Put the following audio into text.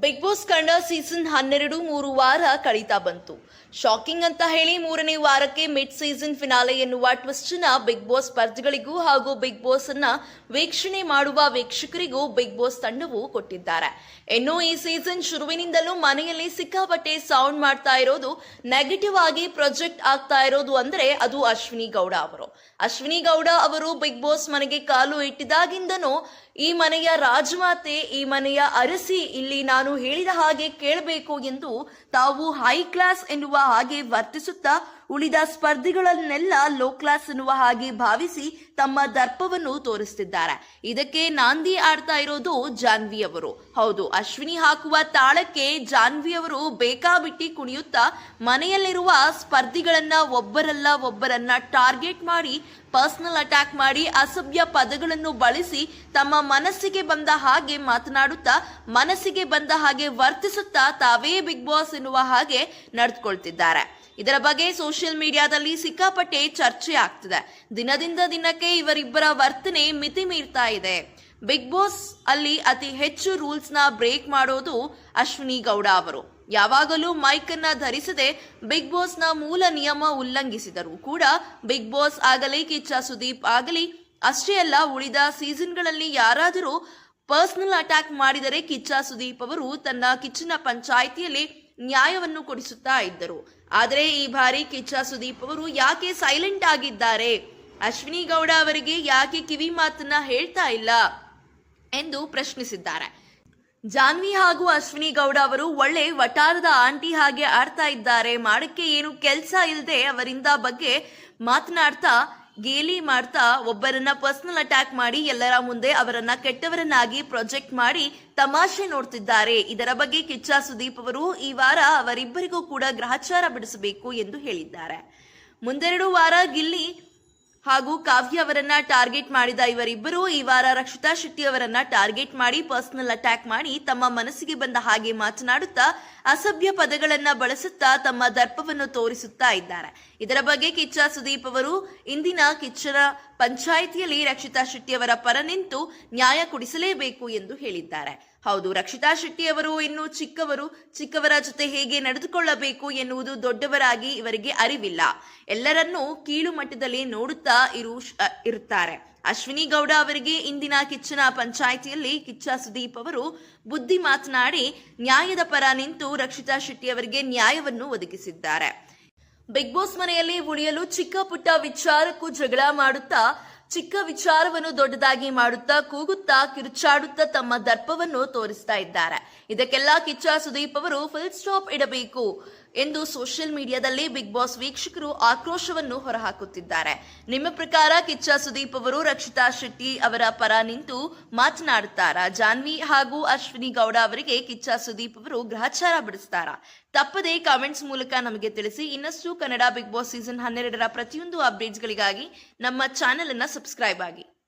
Big boss ಕಂಡ season ಹನ್ನೆರಡು ಮೂರು ವಾರ ಕಳೀತಾ ಬಂತು. ಶಾಕಿಂಗ್ ಅಂತ ಹೇಳಿ ಮೂರನೇ ವಾರಕ್ಕೆ ಮಿಡ್ ಸೀಸನ್ ಫಿನಾಲೆ ಎನ್ನುವ ಟ್ವಿಸ್ಟ್ನ ಬಿಗ್ ಬಾಸ್ ಸ್ಪರ್ಧಿಗಳಿಗೂ ಹಾಗೂ ಬಿಗ್ ಬಾಸ್ ಅನ್ನ ವೀಕ್ಷಣೆ ಮಾಡುವ ವೀಕ್ಷಕರಿಗೂ ಬಿಗ್ ಬಾಸ್ ತಂಡವು ಕೊಟ್ಟಿದ್ದಾರೆ. ಇನ್ನು ಈ ಸೀಸನ್ ಶುರುವಿನಿಂದಲೂ ಮನೆಯಲ್ಲಿ ಸಿಕ್ಕಾಪಟ್ಟೆ ಸೌಂಡ್ ಮಾಡ್ತಾ ಇರೋದು ನೆಗೆಟಿವ್ ಆಗಿ ಪ್ರೊಜೆಕ್ಟ್ ಆಗ್ತಾ ಇರೋದು ಅಂದ್ರೆ ಅದು ಅಶ್ವಿನಿ ಗೌಡ ಅವರು. ಅಶ್ವಿನಿ ಗೌಡ ಅವರು ಬಿಗ್ ಬಾಸ್ ಮನೆಗೆ ಕಾಲು ಇಟ್ಟಿದಾಗಿಂದನೂ ಈ ಮನೆಯ ರಾಜಮಾತೆ ಈ ಮನೆಯ ಅರಸಿ ಇಲ್ಲಿ ನಾನು ಹೇಳಿದ ಹಾಗೆ ಕೇಳಬೇಕು ಎಂದು ತಾವು ಹೈ ಕ್ಲಾಸ್ ಎನ್ನುವ ಹಾಗೆ ವರ್ತಿಸುತ್ತಾ ಉಳಿದ ಸ್ಪರ್ಧಿಗಳನ್ನೆಲ್ಲ ಲೋ ಕ್ಲಾಸ್ ಎನ್ನುವ ಹಾಗೆ ಭಾವಿಸಿ ತಮ್ಮ ದರ್ಪವನ್ನು ತೋರಿಸುತ್ತಿದ್ದಾರೆ. ಇದಕ್ಕೆ ನಾಂದಿ ಆಡ್ತಾ ಇರೋದು ಜಾನ್ವಿ ಅವರು. ಹೌದು, ಅಶ್ವಿನಿ ಹಾಕುವ ತಾಳಕ್ಕೆ ಜಾನ್ವಿ ಅವರು ಬೇಕಾಬಿಟ್ಟಿ ಕುಣಿಯುತ್ತಾ ಮನೆಯಲ್ಲಿರುವ ಸ್ಪರ್ಧಿಗಳನ್ನ ಒಬ್ಬರಲ್ಲ ಒಬ್ಬರನ್ನ ಟಾರ್ಗೆಟ್ ಮಾಡಿ ಪರ್ಸನಲ್ ಅಟ್ಯಾಕ್ ಮಾಡಿ, ಅಸಭ್ಯ ಪದಗಳನ್ನು ಬಳಸಿ ತಮ್ಮ ಮನಸ್ಸಿಗೆ ಬಂದ ಹಾಗೆ ಮಾತನಾಡುತ್ತಾ ಮನಸ್ಸಿಗೆ ಬಂದ ಹಾಗೆ ವರ್ತಿಸುತ್ತಾ ತಾವೇ ಬಿಗ್ ಬಾಸ್ ಎನ್ನುವ ಹಾಗೆ ನಡೆದುಕೊಳ್ತಿದ್ದಾರೆ. ಇದರ ಬಗ್ಗೆ ಸೋಷಿಯಲ್ ಮೀಡಿಯಾದಲ್ಲಿ ಸಿಕ್ಕಾಪಟ್ಟೆ ಚರ್ಚೆ ಆಗ್ತಿದೆ. ದಿನದಿಂದ ದಿನಕ್ಕೆ ಇವರಿಬ್ಬರ ವರ್ತನೆ ಮಿತಿ ಮೀರ್ತಾ ಇದೆ. ಬಿಗ್ ಬಾಸ್ ಅಲ್ಲಿ ಅತಿ ಹೆಚ್ಚು ರೂಲ್ಸ್ನ ಬ್ರೇಕ್ ಮಾಡೋದು ಅಶ್ವಿನಿ ಗೌಡ ಅವರು. ಯಾವಾಗಲೂ ಮೈಕ್ ಅನ್ನ ಧರಿಸದೆ ಬಿಗ್ ಬಾಸ್ನ ಮೂಲ ನಿಯಮ ಉಲ್ಲಂಘಿಸಿದರು ಕೂಡ ಬಿಗ್ ಬಾಸ್ ಆಗಲಿ ಕಿಚ್ಚ ಸುದೀಪ್ ಆಗಲಿ, ಅಷ್ಟೇ ಅಲ್ಲ ಉಳಿದ ಸೀಸನ್ಗಳಲ್ಲಿ ಯಾರಾದರೂ ಪರ್ಸನಲ್ ಅಟ್ಯಾಕ್ ಮಾಡಿದರೆ ಕಿಚ್ಚ ಸುದೀಪ್ ಅವರು ತನ್ನ ಕಿಚ್ಚಿನ ಪಂಚಾಯಿತಿಯಲ್ಲಿ ನ್ಯಾಯವನ್ನು ಕೊಡಿಸುತ್ತಾ ಇದ್ದರು. ಆದರೆ ಈ ಬಾರಿ ಕಿಚ್ಚ ಸುದೀಪ್ ಅವರು ಯಾಕೆ ಸೈಲೆಂಟ್ ಆಗಿದ್ದಾರೆ? ಅಶ್ವಿನಿ ಗೌಡ ಅವರಿಗೆ ಯಾಕೆ ಕಿವಿ ಮಾತನ್ನ ಹೇಳ್ತಾ ಇಲ್ಲ ಎಂದು ಪ್ರಶ್ನಿಸಿದ್ದಾರೆ. ಜಾನ್ವಿ ಹಾಗೂ ಅಶ್ವಿನಿ ಗೌಡ ಅವರು ಒಳ್ಳೆ ವಟಾರದ ಆಂಟಿ ಹಾಗೆ ಆಡ್ತಾ ಇದ್ದಾರೆ. ಮಾಡಕ್ಕೆ ಏನು ಕೆಲಸ ಇಲ್ಲದೆ ಅವರಿಂದ ಬಗ್ಗೆ ಮಾತನಾಡ್ತಾ ಗೇಲಿ ಮಾಡ್ತಾ ಒಬ್ಬರನ್ನ ಪರ್ಸನಲ್ ಅಟ್ಯಾಕ್ ಮಾಡಿ ಎಲ್ಲರ ಮುಂದೆ ಅವರನ್ನ ಕೆಟ್ಟವರನ್ನಾಗಿ ಪ್ರೊಜೆಕ್ಟ್ ಮಾಡಿ ತಮಾಷೆ ನೋಡ್ತಿದ್ದಾರೆ. ಇದರ ಬಗ್ಗೆ ಕಿಚ್ಚ ಸುದೀಪ್ ಅವರು ಈ ವಾರ ಅವರಿಬ್ಬರಿಗೂ ಕೂಡ ಗ್ರಹಚಾರ ಬಿಡಿಸಬೇಕು ಎಂದು ಹೇಳಿದ್ದಾರೆ. ಮುಂದೆರಡು ವಾರ ಗಿಲ್ಲಿ ಹಾಗೂ ಕಾವ್ಯ ಅವರನ್ನ ಟಾರ್ಗೆಟ್ ಮಾಡಿದ ಇವರಿಬ್ಬರು ಈ ವಾರ ರಕ್ಷಿತಾ ಶೆಟ್ಟಿ ಅವರನ್ನ ಟಾರ್ಗೆಟ್ ಮಾಡಿ ಪರ್ಸನಲ್ ಅಟ್ಯಾಕ್ ಮಾಡಿ ತಮ್ಮ ಮನಸ್ಸಿಗೆ ಬಂದ ಹಾಗೆ ಮಾತನಾಡುತ್ತಾ ಅಸಭ್ಯ ಪದಗಳನ್ನ ಬಳಸುತ್ತಾ ತಮ್ಮ ದರ್ಪವನ್ನು ತೋರಿಸುತ್ತಾ ಇದ್ದಾರೆ. ಇದರ ಬಗ್ಗೆ ಕಿಚ್ಚ ಸುದೀಪ್ ಅವರು, ಇಂದಿನ ಕಿಚ್ಚನ ಪಂಚಾಯಿತಿಯಲ್ಲಿ ರಕ್ಷಿತಾ ಶೆಟ್ಟಿ ಅವರ ಪರ ನಿಂತು ನ್ಯಾಯ ಕೊಡಿಸಲೇಬೇಕು ಎಂದು ಹೇಳಿದ್ದಾರೆ. ಹೌದು, ರಕ್ಷಿತಾ ಶೆಟ್ಟಿಯವರು ಇನ್ನು ಚಿಕ್ಕವರು, ಚಿಕ್ಕವರ ಜೊತೆ ಹೇಗೆ ನಡೆದುಕೊಳ್ಳಬೇಕು ಎನ್ನುವುದು ದೊಡ್ಡವರಾಗಿ ಇವರಿಗೆ ಅರಿವಿಲ್ಲ. ಎಲ್ಲರನ್ನೂ ಕೀಳು ಮಟ್ಟದಲ್ಲಿ ನೋಡುತ್ತಾ ಇರು ಇರುತ್ತಾರೆ. ಅಶ್ವಿನಿ ಗೌಡ ಅವರಿಗೆ ಇಂದಿನ ಕಿಚ್ಚನ ಪಂಚಾಯಿತಿಯಲ್ಲಿ ಕಿಚ್ಚ ಸುದೀಪ್ ಅವರು ಬುದ್ಧಿ ಮಾತನಾಡಿ, ನ್ಯಾಯದ ಪರ ನಿಂತು ರಕ್ಷಿತಾ ಶೆಟ್ಟಿ ಅವರಿಗೆ ನ್ಯಾಯವನ್ನು ಒದಗಿಸಿದ್ದಾರೆ. ಬಿಗ್ ಬಾಸ್ ಮನೆಯಲ್ಲಿ ಉಳಿಯಲು ಚಿಕ್ಕ ಪುಟ್ಟ ವಿಚಾರಕ್ಕೂ ಜಗಳ ಮಾಡುತ್ತಾ ಚಿಕ್ಕ ವಿಚಾರವನ್ನು ದೊಡ್ಡದಾಗಿ ಮಾಡುತ್ತಾ ಕೂಗುತ್ತಾ ಕಿರುಚಾಡುತ್ತಾ ತಮ್ಮ ದರ್ಪವನ್ನು ತೋರಿಸ್ತಾ ಇದ್ದಾರೆ. ಇದಕ್ಕೆಲ್ಲ ಕಿಚ್ಚ ಸುದೀಪ್ ಅವರು ಫುಲ್ ಸ್ಟಾಪ್ ಇಡಬೇಕು. ಎಂದು ಸೋಷಿಯಲ್ ಮೀಡಿಯಾದಲ್ಲಿ ಬಿಗ್ ಬಾಸ್ ವೀಕ್ಷಕರು ಆಕ್ರೋಶವನ್ನು ಹೊರಹಾಕುತ್ತಿದ್ದಾರೆ. ನಿಮ್ಮ ಪ್ರಕಾರ ಕಿಚ್ಚ ಸುದೀಪ್ ಅವರು, ರಕ್ಷಿತಾ ಶೆಟ್ಟಿ ಅವರ ಪರ ನಿಂತು ಮಾತನಾಡುತ್ತಾರ? ಜಾನ್ವಿ ಹಾಗೂ ಅಶ್ವಿನಿ ಗೌಡ ಅವರಿಗೆ ಕಿಚ್ಚ ಸುದೀಪ್ ಅವರು ಗ್ರಹಚಾರ ಬಿಡಿಸ್ತಾರ? ತಪ್ಪದೇ ಕಾಮೆಂಟ್ಸ್ ಮೂಲಕ ನಮಗೆ ತಿಳಿಸಿ. ಇನ್ನಷ್ಟು ಕನ್ನಡ ಬಿಗ್ ಬಾಸ್ ಸೀಸನ್ ಹನ್ನೆರಡರ ಪ್ರತಿಯೊಂದು ಅಪ್ಡೇಟ್ಸ್ಗಳಿಗಾಗಿ ನಮ್ಮ ಚಾನೆಲ್ ಅನ್ನ ಸಬ್ಸ್ಕ್ರೈಬ್ ಆಗಿ.